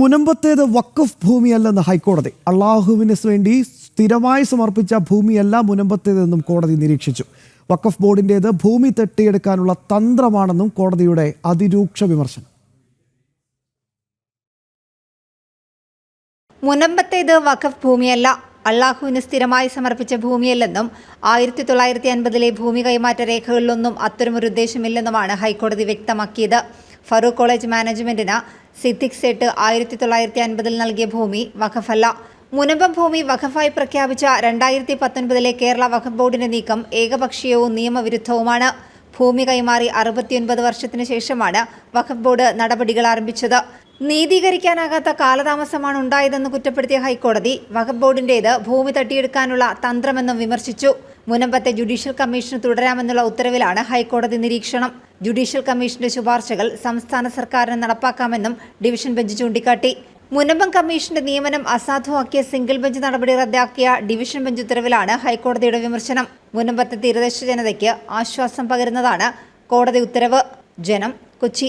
മുനമ്പത്തേത് വഖഫ് ഭൂമിയല്ലെന്ന് ഹൈക്കോടതി. അള്ളാഹുവിന് വേണ്ടി സ്ഥിരമായി സമർപ്പിച്ച ഭൂമിയല്ല മുനമ്പത്തേതെന്നും കോടതി നിരീക്ഷിച്ചു. വഖഫ് ബോർഡിന്റേത് ഭൂമി തട്ടിയെടുക്കാനുള്ള തന്ത്രമാണെന്നും കോടതിയുടെ അതിരൂക്ഷ വിമർശനം. മുനമ്പത്തേത് വഖഫ് ഭൂമിയല്ല അള്ളാഹുവിന് സ്ഥിരമായി സമർപ്പിച്ച ഭൂമിയല്ലെന്നും ആയിരത്തി തൊള്ളായിരത്തി അൻപതിലെ ഭൂമി കൈമാറ്റ രേഖകളിലൊന്നും അത്തരമൊരു ഉദ്ദേശമില്ലെന്നുമാണ് ഹൈക്കോടതി വ്യക്തമാക്കിയത്. ഫറൂഖ് കോളേജ് മാനേജ്മെന്റിന് സിദ്ദിഖ് സെട്ട് ആയിരത്തി തൊള്ളായിരത്തി അൻപതിൽ നൽകിയ ഭൂമി വഖഫല്ല. മുനമ്പം ഭൂമി വഖഫായി പ്രഖ്യാപിച്ച രണ്ടായിരത്തി പത്തൊൻപതിലെ കേരള വഖഫ് ബോർഡിന്റെ നീക്കം ഏകപക്ഷീയവും നിയമവിരുദ്ധവുമാണ്. ഭൂമി കൈമാറി അറുപത്തിയൊൻപത് വർഷത്തിനു ശേഷമാണ് വഖഫ് ബോർഡ് നടപടികൾ ആരംഭിച്ചത്. നീതീകരിക്കാനാകാത്ത കാലതാമസമാണ് ഉണ്ടായതെന്ന് കുറ്റപ്പെടുത്തിയ ഹൈക്കോടതി വഖഫ് ബോർഡിന്റേത് ഭൂമി തട്ടിയെടുക്കാനുള്ള തന്ത്രമെന്നും വിമർശിച്ചു. മുനമ്പത്തെ ജുഡീഷ്യൽ കമ്മീഷന് തുടരാമെന്നുള്ള ഉത്തരവിലാണ് ഹൈക്കോടതി നിരീക്ഷണം. ജുഡീഷ്യൽ കമ്മീഷന്റെ ശുപാർശകൾ സംസ്ഥാന സർക്കാരിന് നടപ്പാക്കാമെന്നും ഡിവിഷൻ ബെഞ്ച് ചൂണ്ടിക്കാട്ടി. മുനമ്പം കമ്മീഷന്റെ നിയമനം അസാധുവാക്കിയ സിംഗിൾ ബെഞ്ച് നടപടി റദ്ദാക്കിയ ഡിവിഷൻ ബെഞ്ച് ഉത്തരവിലാണ് ഹൈക്കോടതിയുടെ വിമർശനം. മുനമ്പത്തെ തീരദേശ ജനതയ്ക്ക് ആശ്വാസം പകരുന്നതാണ് കോടതി ഉത്തരവ്. ജനം കൊച്ചി.